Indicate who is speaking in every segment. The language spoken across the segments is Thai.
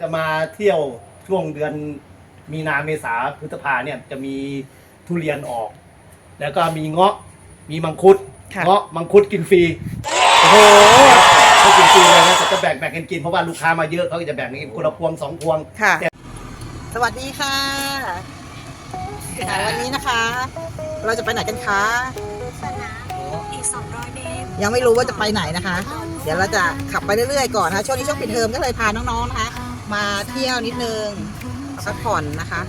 Speaker 1: จะมาเที่ยวช่วงเดือนมีนาเมษาพฤษภาเนี่ยจะมีทุเรียนออก แล้วก็มีเงาะมีมังคุด
Speaker 2: ค่ะ
Speaker 1: เงาะมังคุดกินฟรี
Speaker 2: โอ้โห
Speaker 1: เขากินฟรีเลยนะแต่จะแบ่งแบ่งกันกินเพราะว่าลูกค้ามาเยอะเขาก็จะแบ่งกันกินคนละพวงสองพวง
Speaker 2: ค่ะสวัสดีค่ะค่ะวันนี้นะคะ เราจะไปไหนกันคะ
Speaker 3: สนามอีก 200 เมตร
Speaker 2: ยังไม่รู้ว่าจะไปไหนนะคะ เดี๋ยวเราจะขับไปเรื่อยๆก่อนนะคะช่วงนี้ช่วงปิดเทอมก็เลยพาน้องๆนะคะ มาเที่ยวนิดนึงพักผ่อนนะคะ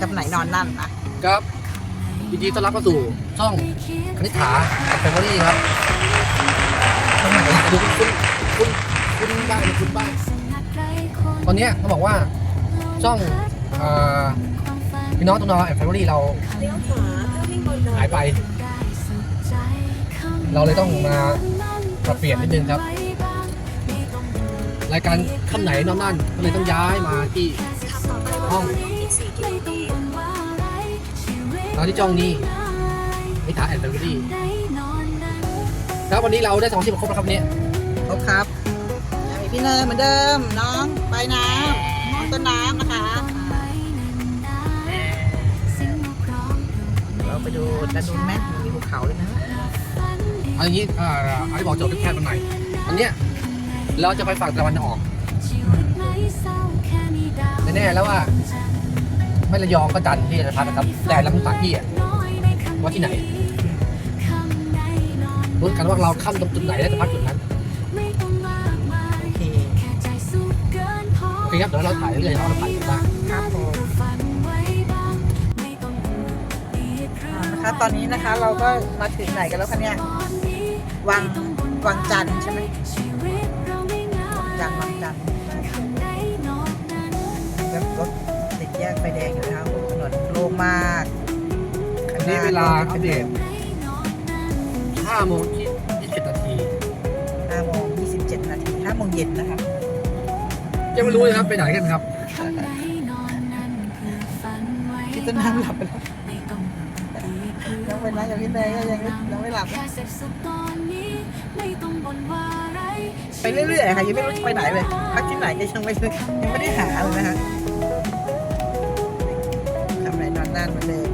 Speaker 2: กับไหนนอนนั่นนะ
Speaker 4: ครับยินดีต้อนรับเข้าสู่ช่องคณิษฐาแฟมิลี่ครับช่องไหนดูคุณคุณคุณบ้างคุณบ้างตอนเนี้ยเขาบอกว่าช่องพี่น้องตัวน้อยแฟมิลี่เรา
Speaker 3: เลี้ยวขวา
Speaker 4: หายไป เราเลยต้องมาปรับเปลี่ยนนิดนึงครับ รายการคำไหนนอนนั่นก็เลยต้องย้ายมาที่
Speaker 3: ขับต่อไปบนถนนอีก4กิโลเมตร
Speaker 4: เราที่จ้องนี้นิทาแอนด์แฟมิลี่ครับวันนี้เราได้สองที่มาครบแล้วครับเนี่ย
Speaker 2: ครบครับมีพี่เนยเหมือนเดิมน้องไปน้ำน้องต้นน้ำนะคะเราไปดูดันดูนแม่มีภูเขาเลยนะ
Speaker 4: เอาอย่างนี้เอ่ออันนี้บอกโจทย์แคบๆมันหน่อยอันเนี้ย เราจะไปฝั่งตะวันออกแน่ๆแล้วว่า ไม่ระยองก็จันทร์ที่จะพักนะครับ แต่ลำตัดที่อะว่าที่ไหนรู้กันว่าเราข้ามตรงจุดไหนแล้วจะพักจุดนั้น
Speaker 2: โอเค
Speaker 4: โอเคครับเดี๋ยวเราถ่ายเรื่อยๆเราถ่ายกันบ้าง
Speaker 2: ครับผมอ่านะคะตอนนี้นะคะเราก็มาถึงไหนกันแล้วคะเนี่ยวังวังจันทร์ใช่ไหมวัง จันทร์วังจันทร์แบบรถติดแยกไฟแดงอยู่นะคะโอ้ถนนโล่งมากข้
Speaker 4: อั
Speaker 2: ง
Speaker 4: น
Speaker 2: ห
Speaker 4: นี้เวลาอัปเดต5โมง20นาที
Speaker 2: 5โมง27นาที5โมงเย็นนะคะ
Speaker 4: ยังไม่รู้เลยครับไปไหนกันครับ
Speaker 2: พี่ต้นน้ำหลับไปแล้วยังเป็นนะอย่างพี่เนยก็ยังไม่ยังไม่หลับนะไปเรื่อยๆค่ะยังไม่รู้จะไปไหนเลยพักที่ไหนก็ยังไม่ได้ยังไม่ได้หาเลยนะคะทำไหนนอนนั่นเหมือนเดิม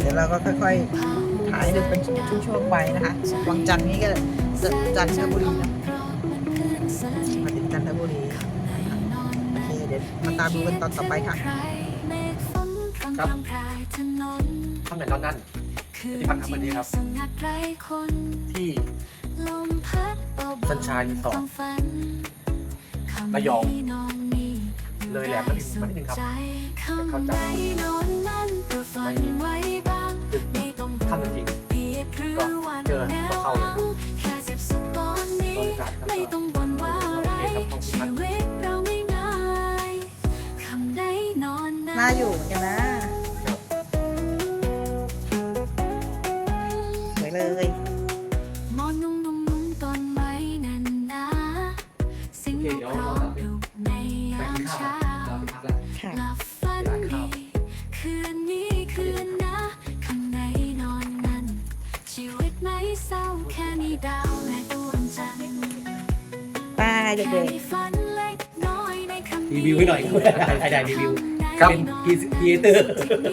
Speaker 2: เดี๋ยวเราก็ค่อยๆถ่ายให้ดูเป็นช่วงๆไปนะคะวังจันทร์นี่ก็จะจันทบุรีนะมาถึงจันทบุรีโอเคเดี๋ยวมาตามดูกันตอนต่อไปค่ะ
Speaker 4: ครับข้ามไหนนอนนั่นที่พักครับวันนี้ครับ ที่ สัญชารีสอร์ทระยอง เลยแหลมมานิดมานิดนึงครับเข้าใจไม่ตึกข้ามจริงๆก็เจอก็เข้าเลยครับบริการครับ เด็แค่
Speaker 2: ก
Speaker 3: มีฝันเล็กน้อยในคำ
Speaker 1: รีวิวให้หน่อยได้ได้ได้รีวิว
Speaker 4: ครับ
Speaker 1: เป็นพรีเตอร์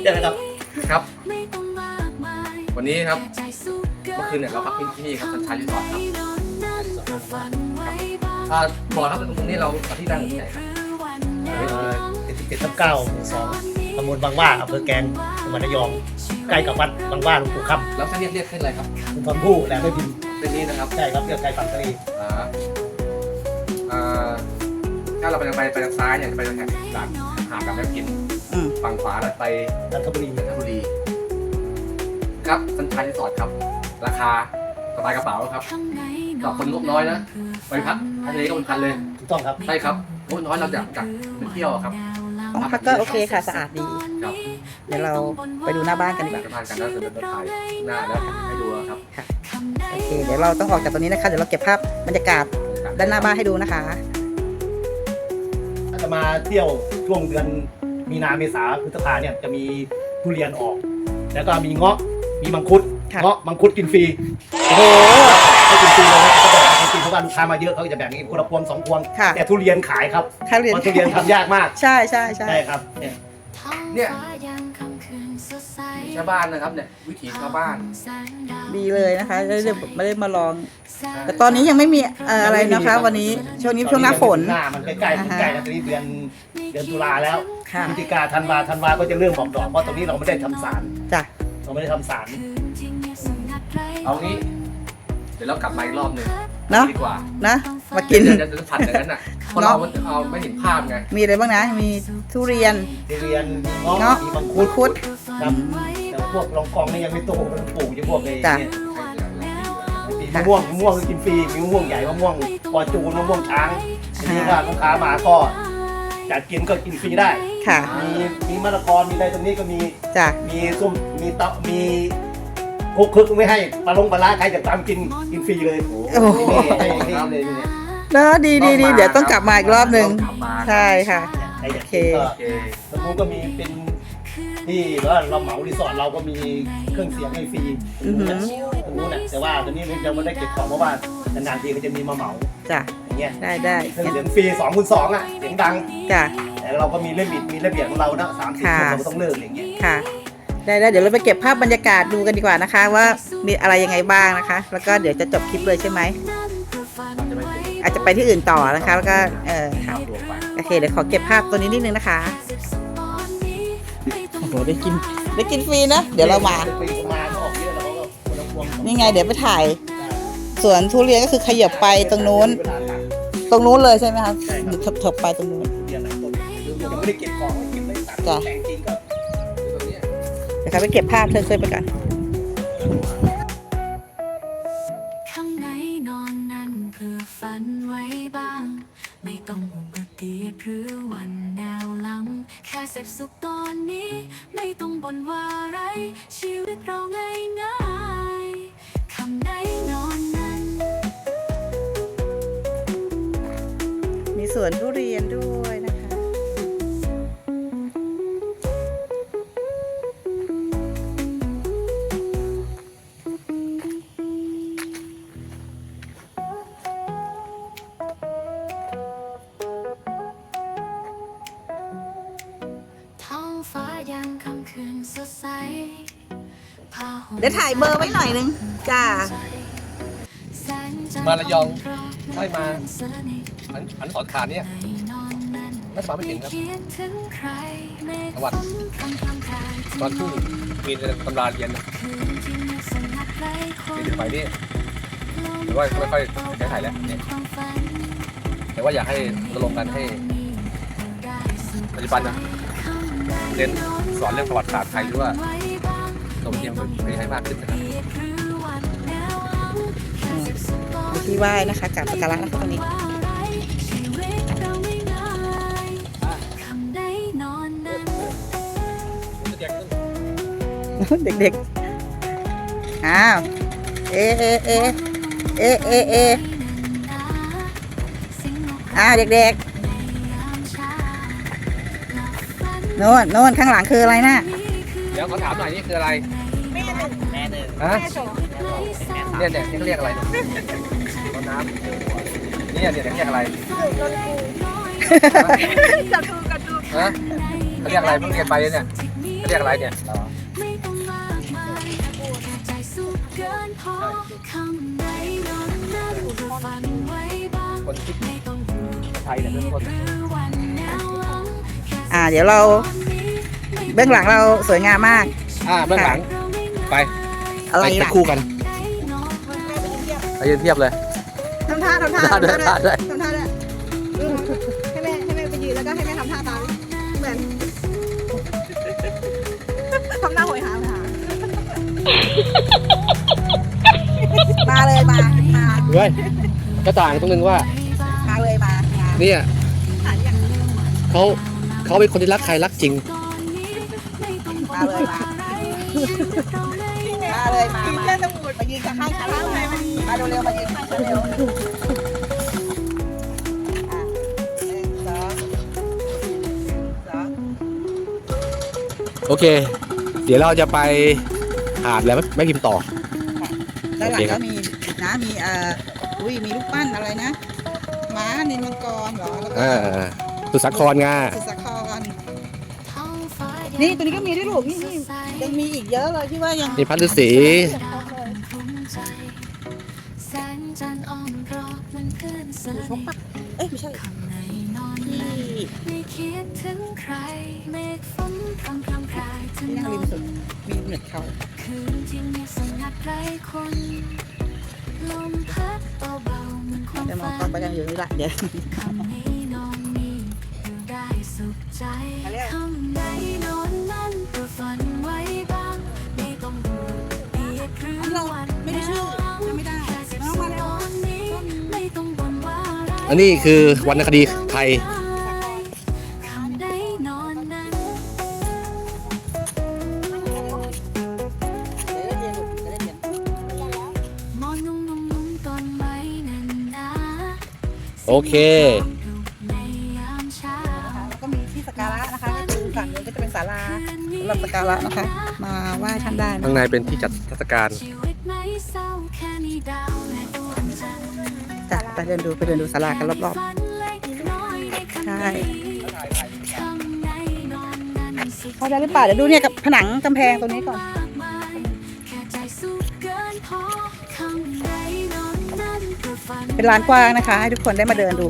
Speaker 1: ใช่ไหมครับ
Speaker 4: ครับ
Speaker 3: ไม่ต้องมากมาย
Speaker 4: วันนี้ครับ
Speaker 3: ใจสู้กิ
Speaker 4: เมื่อคืนเนี่ยเราพักที่นี่ครับสัญชารีสอร์ทครับ
Speaker 3: นอนนั้นก็ฝันไว้บ้าง
Speaker 4: อ่าบอกครับตรงนี้เราที่ตั้งที่ไหนครับ
Speaker 1: เจ็ดสิบเจ็ดทับเก้าหมู่สองตำบลบางว่าอำเภอแกลงจังหวัดระยองใกล้กับวัดบางว่าหลวงปู่ค
Speaker 4: แล้วถ้าเรียกเรียกขึ้นอะไรครับำ
Speaker 1: คุณทอนผู้แหลมไม่พิมพ์
Speaker 4: เป็นนี้นะครับ
Speaker 1: ใช่ครับเรียกไกลฝั่งทะเล
Speaker 4: อ่า อ่าถ้าเราไปทางไปไปทางซ้ายเนี่ยจะไปทางแถบจากหาดกับแม่กิน
Speaker 2: ๆอืม
Speaker 4: ฝั่งขวาเราไป
Speaker 1: จันทบุรี
Speaker 4: จันทบุรี ครับสัญชารีสอร์ทครับ ราคาสบายกระเป๋าครับต่อคนงบน้อยนะไปพักทะเลก็เป็นพันเลย
Speaker 1: ถูกต้องครับ
Speaker 4: ใช่ครับงบน้อยเราจากจากไปเที่ยวครับ
Speaker 2: ห้องพักก็โอเคค่ะสะอาดดี
Speaker 4: ครับ
Speaker 2: เดี๋ยวเราไปดูหน้าบ้านกันดีกว่า
Speaker 4: จะพานกันแล้วจะเป็นถ่ายหน้าแล้วให้ดูครับ
Speaker 2: โอเค เดี๋ยวเราต้องออกจากตรงนี้นะคะ เดี๋ยวเราเก็บภาพบรรยากาศ ด้านหน้าบ้านให้ดูนะคะ
Speaker 1: จะมาเที่ยวช่วงเดือนมีนาเมษาพฤษภาเนี่ยจะมีทุเรียนออก แล้วก็มีเงาะมีมังคุดเงาะมังคุดกินฟรี
Speaker 2: โอ้โห
Speaker 1: ให้กินฟรีเลยนะจะแบ่งกินเพราะว่าลูกค้ามาเยอะเขาจะแบ่งให้คนละพวงสองพวง แต่ทุเรียนขายครับ
Speaker 2: เรียน
Speaker 1: เพราะทุเรียนทำยากมาก
Speaker 2: ใช่ใช่ใช่
Speaker 1: ใช่ครับเนี่ย
Speaker 4: เนี่ย
Speaker 3: ชา
Speaker 4: ชาวบ้านนะครับเนี่ยวิถีชาวบ้าน
Speaker 2: ดีเลยนะคะได้ได้ไม่ได้มาลอง แต่ตอนนี้ยังไม่มีเอ่ออะไรนะคะ วันนี้ช่วงนี้ช่วงหน้าฝน
Speaker 1: หน้ามันใกล้ๆ
Speaker 2: อ่าฮะ
Speaker 1: ใกล้แล้วตอนนี้เดือนเดือนตุลาแล้ว
Speaker 2: ค่ะ
Speaker 1: พฤศจิกาธันวาธันวาก็จะเริ่มออกดอกเพราะตรงนี้เราไม่ได้ทำสาร
Speaker 2: จ้ะ
Speaker 1: เราไม่ได้ทำสาร
Speaker 4: เอางี้ เดี๋ยวเรากลับมาอีกรอบหนึ่ง
Speaker 2: เนาะ
Speaker 4: ดีกว่า
Speaker 2: นะมากิน
Speaker 4: เดี๋ยวจะผัดอย่างนั้นน่ะเพราะเราเอาไม่เห็นภาพไง
Speaker 2: มีอะไรบ้างนะ มีทุเรียน
Speaker 1: ทุเรียนมีเงาะ
Speaker 2: เงาะ
Speaker 1: มีมังคุด
Speaker 2: คุด
Speaker 1: ครับแต่ พวกรองกองนี่ยังไม่โตมันปลูกอยู่พวกไอ้
Speaker 2: จ้ะ
Speaker 1: เนี่ยมีมะม่วงมะม่วงก็กินฟรีมีมะม่วงใหญ่มะม่วงปอจูนมะม่วงช้างทีนี้ว่าลูกค้ามาก็อยากกินก็กินฟรีได้
Speaker 2: ค่ะ
Speaker 1: มีมีมะละกอมีอะไรตรงนี้ก็มี
Speaker 2: จ้ะ
Speaker 1: มีส้มมีเตามีคุกคึกไม่ให้ปลาลงปลาร้าใครจะตามกินกินฟรีเลย
Speaker 2: โอ้โห
Speaker 1: นี่ให้ให้เลยเนี่ย
Speaker 2: เนอะดีดีดีเดี๋ยวต้องกลับมาอีกรอบหนึ่ง
Speaker 4: ต้องกลับมา
Speaker 2: ใช่ค่ะ
Speaker 1: ใครอยากกินก็
Speaker 4: โอเค
Speaker 1: ตรงนู้นก็มีเป็น ที่ว่าเราเหมารีสอร์ทเราก็มีเครื่องเสียงให้ฟรี
Speaker 2: อือหือ
Speaker 1: ตรงนู้นน่ะแต่ว่าตอนนี้ยังไม่ได้เก็บของเพราะว่านานๆทีก็จะมีมาเหมา
Speaker 2: จ้ะ
Speaker 1: อย่างเงี้ย
Speaker 2: ได้ได้
Speaker 1: เครื่องเสียงฟรีสองคูณสองอะเสียงดัง
Speaker 2: จ้ะ
Speaker 1: แต่เราก็มีระเบียบมีระเบียบของเรานะสามสิบ
Speaker 2: ค่ะ
Speaker 1: คนเราก็ต้องเลิกอย่างเงี้ย
Speaker 2: ค่ะได้ได้เดี๋ยวเราไปเก็บภาพบรรยากาศดูกันดีกว่านะคะ ว่ามีอะไรยังไงบ้างนะคะ แล้วก็เดี๋ยวจะจบคลิปเลยใช่ไหมอาจจะไปที่อื่นต่อนะคะ แล้วก็เออ
Speaker 4: ข้าวรวมไป
Speaker 2: โอเคเดี๋ยวขอเก็บภาพตัวนี้นิดนึงนะคะ โอ้โหได้กินได้กินฟรีนะ เดี๋ยวเรามา
Speaker 1: ไปมาก็ออกเยอะแล้วก็คนละพวง
Speaker 2: นี่ไงเดี๋ยวไปถ่าย สวนทุเรียนก็คือขยับไปตรงนู้น
Speaker 1: เวลาตัด
Speaker 2: ตรงนู้นเลยใช่ไหมคะ
Speaker 1: ใช่ครับ
Speaker 2: อยู่เถิบไปตรงนู้น
Speaker 1: ทุเรียนหลังต้นยังไม่ได้เก็บของเก็บไม่ตัด
Speaker 2: จ้ะ
Speaker 1: แต่งจริงก็
Speaker 4: ตรงเนี้ย
Speaker 2: เดี๋ยวครับไปเก็บภาพเธอเคยไปกัน
Speaker 3: เดี๋ยว
Speaker 2: ถ่ายเบอร์ไว้หน่อยนึงจ้า
Speaker 3: แสงจันท
Speaker 4: มาระยอง
Speaker 3: ไม่
Speaker 4: ไม่มา
Speaker 3: สนิท
Speaker 4: อันอันสอนขาดเนี่ย
Speaker 3: ในนอนนั้น
Speaker 4: ไม่สามารถไม่ถึงครับ
Speaker 3: คิดถึงใครเมฆ
Speaker 4: จังหวัด
Speaker 3: ฝนคำคำคาย
Speaker 4: ตอนที่มีตำราเรียนนะ
Speaker 3: คืนที่เงียบสงัดไร้คน
Speaker 4: มีถึงไปนี่หรือว่าไม่ค่อยใช้ถ่ายแล้วเนี่ย
Speaker 3: ความฝัน
Speaker 4: แต่ว่าอยากให้รณรงค์กันให้ปัจจุบันนะ เรียนสอนเรื่องประวัติศาสตร์ไทยหรือว่า
Speaker 3: ไว้บ้าง
Speaker 4: โรงเรียนให้ให้มากขึ้นนะครับ
Speaker 3: เรียกหรือวันแนวหลังแค่สิบสอง
Speaker 2: มีที่ไหว้นะคะกราบสักการะนะคะตรงนี้
Speaker 3: ว่าไรชีวิตเราไม่ง่ายคำใดนอนนั้น
Speaker 2: เด็กๆ อ้าว เอ เอ เอ เอ เอ เอ อ่า เด็กๆ โน่นโน่นข้างหลังคืออะไรน่ะ
Speaker 4: เดี๋ยวขอถามหน่อยนี่คืออะไร
Speaker 1: แม่หนึ่ง
Speaker 4: ฮะเนี่ยเนี่ยนี่เขาเรียกอะไรเนี่ยต้นน้ำเนี่ยเนี่ยเรียกอะไรฮะเขาเรียกอะไรเพิ่งเรียนไปเนี่ยเขาเรียกอะไรเนี่ย
Speaker 3: ไม่ต้องมากมายใจสุขเกินพอคำใดนอนนั้นเพื่อฝันไว้บ้าง
Speaker 4: คนคิด
Speaker 3: ไม่ต้องห่วง
Speaker 4: ไทยเนี่ยเป็นคน
Speaker 2: อ่า เดี๋ยวเราเบื้องหลังเราสวยงามมาก
Speaker 4: อ่าเบื้องหลัง
Speaker 3: เราไม่ง่าย
Speaker 4: ไป
Speaker 2: อะไร
Speaker 4: ไป
Speaker 2: ล่ะ
Speaker 4: คู่กัน
Speaker 3: นอนวันไหน
Speaker 4: ไปยืนเทียบเลย
Speaker 2: ทำท่าทำท่า
Speaker 4: ท่าด้วยท่าด้วย
Speaker 2: ทำท่าด้วยอืมให้แม่ให้แม่ไปยืนแล้วก็ให้แม่ทำท่าตามเหมือนทำหน้าโหยหาหามาเลยมามา
Speaker 4: เฮ้ยก็ต่างตรงนึงว่า
Speaker 2: มาเลยมามา
Speaker 4: เนี่ย
Speaker 2: ถ่ายอย่าง
Speaker 4: เขา เขาเป็นคนที่รักใครรักจริง
Speaker 2: มาเลยมามาเลยมามามายืนข้างๆฉันเลยมาเร็วๆมายืนข้างฉันเร็วอะหนึ่งสองสอง
Speaker 4: โอเค เดี๋ยวเราจะไปหาดแล้วไม่พิมพ์ต่อ
Speaker 2: ด้านหลั
Speaker 4: ง
Speaker 2: ก็มีนะมีเอ่ออุ้ยมีลูกปั้นอะไรนะม้านินมังกรเหรอแล้วก็
Speaker 4: อ่าสุสาครงา
Speaker 2: สุสาคร
Speaker 3: ท้องฟ้า
Speaker 2: นี่ตัวนี้ก็มีด้วยลูกนี่นี่ยังมีอีกเยอะเลยที่ว่ายัง
Speaker 4: นี่พัดฤาษี
Speaker 3: ภูมิใจแสงจันทร์อ้อมรอบมันเพื่อนส
Speaker 2: ช
Speaker 3: นิ
Speaker 2: ก
Speaker 3: ท
Speaker 2: ปะเอ้ยไม่ใช่
Speaker 3: ข้างในนอน
Speaker 2: ที่
Speaker 3: ไม่คิดถึงใครเมฆฝนพรำพรำพรายถ
Speaker 2: ที่
Speaker 3: น
Speaker 2: นั่งริม
Speaker 3: น
Speaker 2: สุดมีเหนือเขา
Speaker 3: คืนที่เงียบสงัดไร้คนลมพัดเบาๆเหมือนความ
Speaker 2: แต่มอง
Speaker 3: ฝั
Speaker 2: เข้านไปกันอยู่นี่ละเดี๋ยว
Speaker 3: อะไร
Speaker 4: อันนี้คือวรรณคดีไทย
Speaker 3: คำไหนนอนนั้น
Speaker 2: เดี๋ยวได้เรียนลูกเดี๋ยวได้เรียน
Speaker 3: มองนุ่มนุ่มนุ่มต้นไม้นั้นนะ
Speaker 4: โอเค
Speaker 3: ในยามเช้า
Speaker 2: แล้วก็มีที่สักการะนะคะก็คือฝั่งนู้นก็จะเป็นศาลาสำหรับสักการะนะคะ มาไหว้ท่านได้นะ
Speaker 4: ข้างในเป็นที่จัดเทศกาล
Speaker 3: จ้ะ
Speaker 2: ไปเดินดูไปเดินดูศาลากันรอบ
Speaker 3: ฝันเล็กน้อยใช่นี้คำไหนนอนนั้นสุด
Speaker 2: ๆพอได้หรือเปล่าเดี๋ยวดูเนี่ยกับผนังกำแพงตรงนี้ก่อน
Speaker 3: เกินพอคำไหนนอนนั้นคือฝัน
Speaker 2: เป็นลานกว้างนะคะ ให้ทุกคนได้มาเดินดู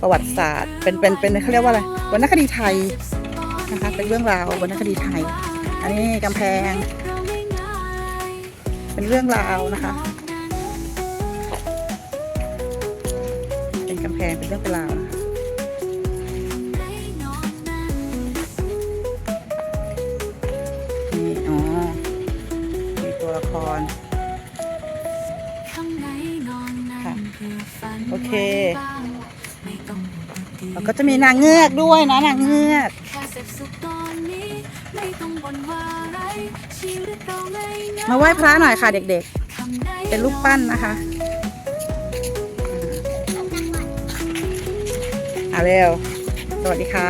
Speaker 2: ประวัติศาสตร์ เป็นเป็นเป็นเขาเรียกว่าอะไรวรรณคดีไทยนะคะเป็นเรื่องราววรรณคดีไทย อันนี้กำแพง เป็นเรื่องราวนะคะ พงเป็นเรื่องเป็นราวนะคะนี่อ๋อมีตัวละครค่ะโอเคแล้วก็จะมีนางเงือกด้วยนะนางเงือก
Speaker 3: มาไห
Speaker 2: ว้พระหน่อยค่ะเด็กๆ เป็นรูปปั้นนะคะ เร็ว สวัสดีค่ะ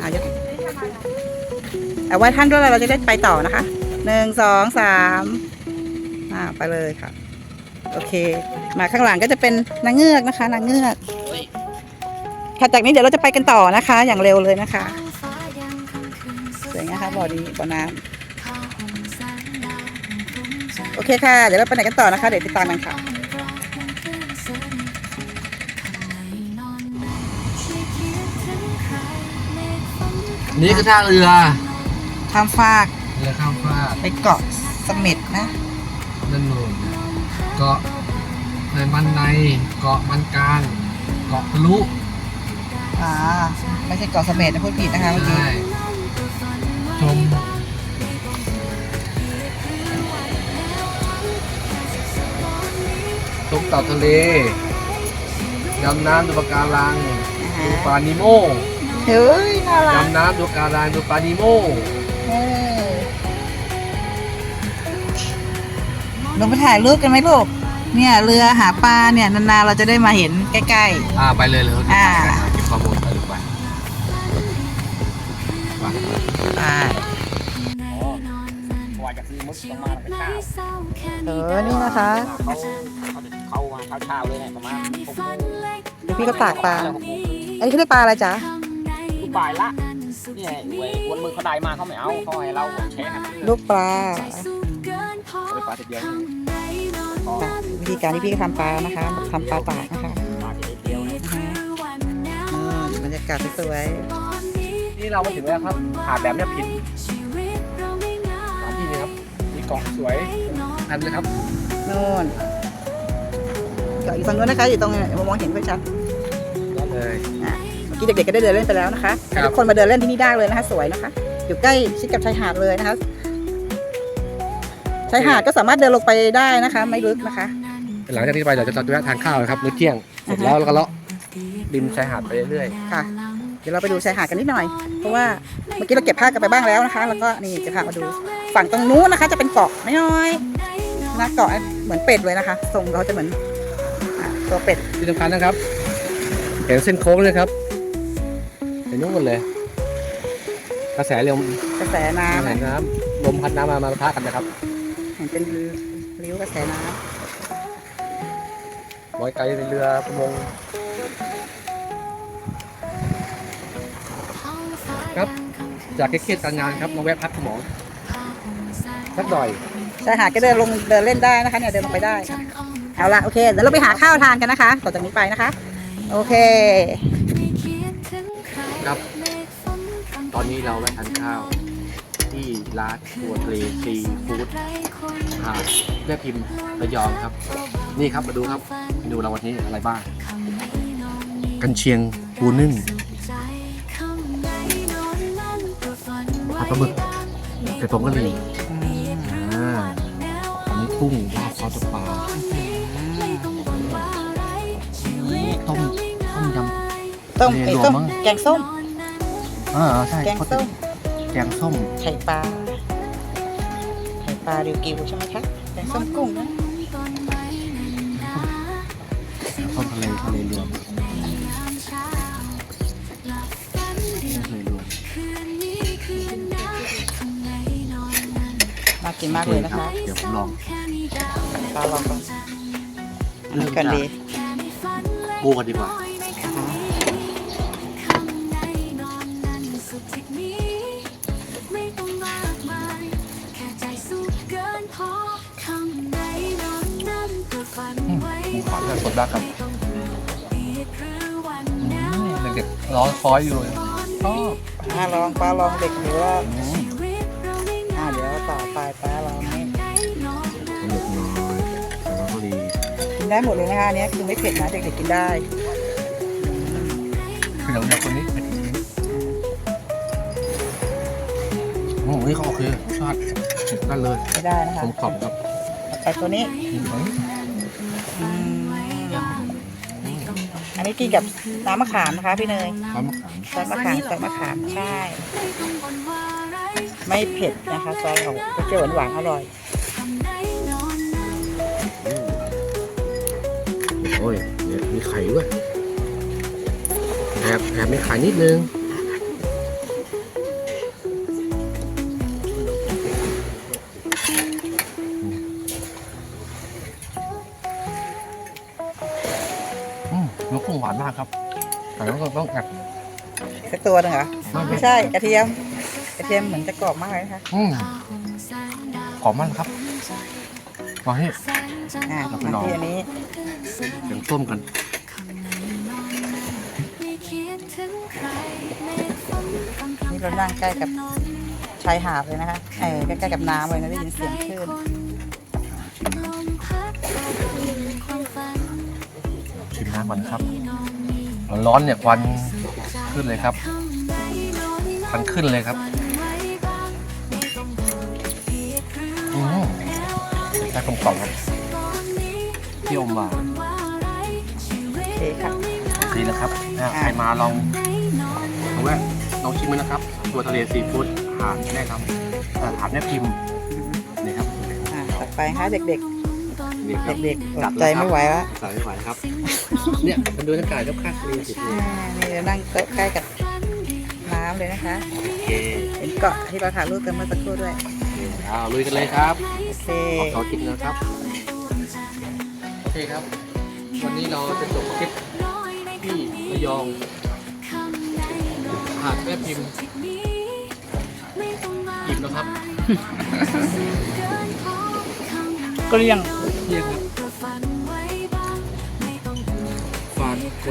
Speaker 2: อ่ายกอะไหว้ท่านด้วยเราจะได้ไปต่อนะคะหนึ่งสองสามอ่าไปเลยค่ะ โอเค มาข้างหลังก็จะเป็นนางเงือกนะคะนางเงือกค่ะจากนี้เดี๋ยวเราจะไปกันต่อนะคะ อย่างเร็วเลยนะคะ
Speaker 3: ฟ้ายังคำคืนส
Speaker 2: วย
Speaker 3: ใส
Speaker 2: นะคะบ่อดีบ่อน้ำโอเคค่ะ เดี๋ยวเราไปไหนกันต่อนะคะ เดี๋ยวติดตามกันค่ะ
Speaker 4: นี่คือท่าเรือ
Speaker 2: ข้ามฟาก
Speaker 4: เรือข้ามฟาก
Speaker 2: ไปเกาะเสม็ดนะ
Speaker 4: นั่นนู่นเกาะในมันในเกาะมันกลางเกาะทะลุ
Speaker 2: อ่าไม่ใช่เกาะเสม็ดนะพูดผิดนะคะเมื่อกี้
Speaker 4: ใช่ชมชมเต่าทะเลดำน้ำดูปะการัง
Speaker 2: อ่า
Speaker 4: ดู
Speaker 2: ฮะ
Speaker 4: ปลานิโม
Speaker 2: เฮ้ยน่ารัก
Speaker 4: ดำน้ำดูปะการังดูปลานิโม
Speaker 2: เออลงไปถ่ายรูปกันไหมลูก เนี่ยเรือหาปลาเนี่ยนานๆเราจะได้มาเห็นใกล้
Speaker 4: อ่าไปเลยเลย
Speaker 2: อ่า
Speaker 4: เก็บข้อมูลไปดูไปไป
Speaker 2: ๆอ่า
Speaker 1: ว่าจะซื้อมุกประมาณเป็นข้าว
Speaker 2: เออนี่นะคะ
Speaker 1: เขาเขามาเช้าๆเลยเนี่ยประมาณหกโมง
Speaker 2: เดี๋ยวพี่ก็ตากปลา อันนี้เขาเรียกปลาอะไรจ๊ะ
Speaker 1: ลูกปลายละเนี่ยเว้ยวนมือเขาได้มาเขาไม่เอาเขาให้เราแชร์กัน
Speaker 2: ลูกปลา
Speaker 1: เอาไปปลาทีเดียว
Speaker 2: ค่ะวิธีการที่พี่ก็ทำปลานะคะทำปลาตากนะคะ
Speaker 1: ปลาทีเดียวเนี่ย
Speaker 2: นะคะอืมบรรยากาศสวย
Speaker 4: นี่เรามาถึงแล้วครับหาดแบบเนี้ยผิดสถานที่นี้ครับมีเกาะสวยอันเลยครับ
Speaker 2: ๆนู่นเกาะอยู่ฝั่งนู้นนะคะอยู่ตรงเนี่ยมองเห็นไม่ชัด
Speaker 4: กี้เด็
Speaker 2: กๆก็ได้เดินเล่นไปแล้วนะคะ
Speaker 4: ครับ
Speaker 2: ทุกคนมาเดินเล่นที่นี่ได้เลยนะคะ สวยนะคะ อยู่ใกล้ชิดกับชายหาดเลยนะคะชายหาดก็สามารถเดินลงไปได้นะคะ ไม่ลึกนะคะ
Speaker 4: หลังจากนี้ไปเราจะจะแวะทานข้าวนะครับมื้อเที่ยงเสร็จแล้วเราก็เลาะริมชายหาดไปเรื่อย
Speaker 2: ค่ะ เดี๋ยวเราไปดูชายหาดกันนิดหน่อย เพราะว่าเมื่อกี้เราเก็บภาพกันไปบ้างแล้วนะคะ แล้วก็นี่จะพามาดูฝั่งตรงนู้นนะคะ จะเป็นเกาะน้อยๆนะเกาะเหมือนเป็ดเลยนะคะ ทรงเขาจะเหมือนอะตัวเป็ด
Speaker 4: ๆที่สำคัญนะครับ เห็นเส้นโค้งเลยครับ เห็นนู่นหมดเลย กระแสลม
Speaker 2: กระแสน้ำ
Speaker 4: กระแส
Speaker 2: นะ
Speaker 4: น้ำลมพัดน้ำมามาปะทะกันนะครับ
Speaker 2: เห็นเป็นริ้วกระแสน้ำ
Speaker 4: ลอยไกลในเรือประมง ครับ จากเครียดๆการงานครับมาแวะพักสมองสักหน่อย
Speaker 2: ใช่ค่ะก็เดินลงเดินเล่นได้นะคะเนี่ยเดินลงไปได้ค่ะเอาละโอเคเดี๋ยวเราไปหาข้าวทานกันนะคะต่อจากนี้ไปนะคะ โอเค
Speaker 4: อนนี้เราแวะทานข้าว ที่ร้านตัวทะเลซีฟู้ดหาดแม่พิมพ์ระยองครับ นี่ครับมาดูครับเมนูเราวันนี้อะไรบ้าง กันเชียงปูนึ่งผัดปลาหมึกไก่ต้มกะหรี่อ่าอันนี้กุ้งราดซอสปลาต้มต้มยำ
Speaker 2: ต้ม
Speaker 4: เรียน
Speaker 2: ไอ้
Speaker 4: รวม
Speaker 2: ส้ม
Speaker 4: มั้ง
Speaker 2: แกงส้ม
Speaker 4: อ่าใช่
Speaker 2: แกงส้ม
Speaker 4: แกงส้ม
Speaker 2: ไข่ปลาไข่ปลาริวกิวใช่ไหมคะแกงส้มกุ้งนะ
Speaker 4: ส้มทะเลทะเลรวมทะเลรวม
Speaker 2: น่ากินมากเลยนะคะ
Speaker 4: โอเดี๋ยวผมลอง
Speaker 2: ปลาลองก่อนอันนี้ก่อนดี
Speaker 4: ปูกันดีกว่า มปูขาวเนี่ยสดมากครับอืมเด็กๆร้อนคอยอยู่เลยชอบ
Speaker 2: ปลาลองปลาลองเด็กหรือว่า
Speaker 4: อืม
Speaker 2: อ่าเดี๋ยวต่อไปปลาลองนี่
Speaker 4: เล็กน้อยแต่ว่าก็ดี
Speaker 2: กินได้หมดเลยนะคะอันนี้คือไม่เผ็ดนะเด็กๆกินได้
Speaker 4: คืออย่างเดียวคนนี้เผ็ดจริงอืมนี่เขาโอเครสชาติได้เลย
Speaker 2: ไม่ได้นะ
Speaker 4: ก
Speaker 2: คะ
Speaker 4: ลมกล่อมครับ
Speaker 2: ไปตัวนี้
Speaker 4: อืม
Speaker 2: นนี้กินกับน้ำมะขามนะคะพี่เนย
Speaker 4: น้ำมะขาม
Speaker 2: ซอสมะขามซอสมะขามใช่ ไม่เผ็ดนะคะซอสของเปรี้ยวหวานๆอร่อย
Speaker 4: โอ้ยเนี่ยมีไข่ด้วยแอบแอบมีไข่นิดนึง เนื้อกุ้งหวานมากครับแต่ต้องต้องแอบ
Speaker 2: สักตัวหนึงเหรอ
Speaker 4: ไม่ไม่
Speaker 2: ไม่ใช่กระเทียมกระเทียมเหมือนจะกรอบมากเลยนะคะ
Speaker 4: อืมหอมมากครับมาให้
Speaker 2: อ่า
Speaker 4: เราไป
Speaker 2: มา
Speaker 4: ลอง
Speaker 2: ที่อันนี้
Speaker 4: แกงส้มกัน
Speaker 2: นี่เรานั่งใกล้กับชายหาดเลยนะคะเออใกล้ๆกับน้ำเลยนะได้ยินเสียงคลื่น
Speaker 4: ก่อนครับร้อนๆเนี่ยควันขึ้นเลยครับควันขึ้นเลยครับอืมใช้กลมกล่อมครับพี่อมหวาน
Speaker 2: โอเคค่ะ
Speaker 4: ดีนะครับอะใครมาลองลองแวะลองชิมมันนะครับ ตัวทะเลซีฟู้ดหาดแม่ครับอ่าหาดแม่พิมพ์นี่ครับ
Speaker 2: อ่าต่อไปนะคะเด็ก
Speaker 4: นี่ครับ
Speaker 2: ๆเด็กๆอ
Speaker 4: จั
Speaker 2: ด
Speaker 4: ด
Speaker 2: ใจ
Speaker 4: เลยครับ
Speaker 2: ไม่ไหวแล้ว
Speaker 4: สายไม่ไหวครับ เนี่ยมันดูอากาศก็ค่าทะเลสุดเลย
Speaker 2: อ่านี่เรานั่งใกล้กับน้ำเลยนะคะ
Speaker 4: โอเค
Speaker 2: เห็นเกาะที่เราถ่ายรูปกันเมื่อสักครู่ด้วย
Speaker 4: เอาลุยกันเลยครับ
Speaker 2: โอเค
Speaker 4: ขอขอกินนะครับโอเคครับ วันนี้เราจะจบคลิปที่ระยองหาดแม่พิมพ์อิ่มแล้วครับ
Speaker 2: เกลี้ยง
Speaker 4: เที่ยงครับ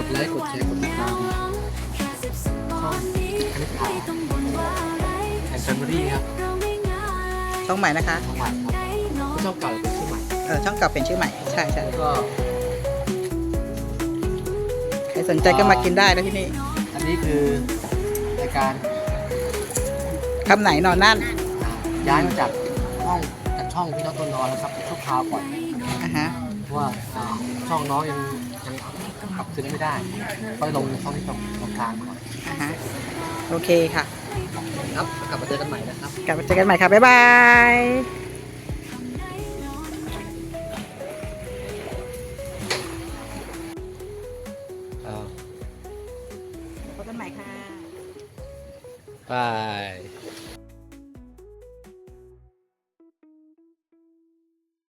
Speaker 4: ดไลค์กดแชร์กดติดตามช่องคลิปข่าวแอนด์แฟมิลี่ครับ
Speaker 2: ช่องใหม่นะคะ
Speaker 4: ช่องใหม่ครับไม่ช่องเก่าเป็นชื่อใหม่
Speaker 2: เออช่องเก่าเป็นชื่อใหม่ ใช่ใช่
Speaker 4: แล้วก็
Speaker 2: ใครสนใจก็มากินได้นะที่นี่
Speaker 4: อันนี้คือรายการ
Speaker 2: คำไหนนอนนั่น
Speaker 4: ย้ายมาจากห้องจากช่องพี่น้องต้นนอนแล้วครับชั่วคราวก่อน
Speaker 2: อะฮะ
Speaker 4: เพราะว่าอ่าช่องน้องยังยังปรับ คืนไม่ได้ก็ลงช่องที่ตรงตรงกลางก่อน
Speaker 2: อะฮะโอเคค่ะ
Speaker 4: ครับกลับมาเจอกันใหม่นะครับ
Speaker 2: กลับมาเจอกันใหม่ค่ะ บ๊ายบายพบกันใหม่ค่ะ
Speaker 4: บาย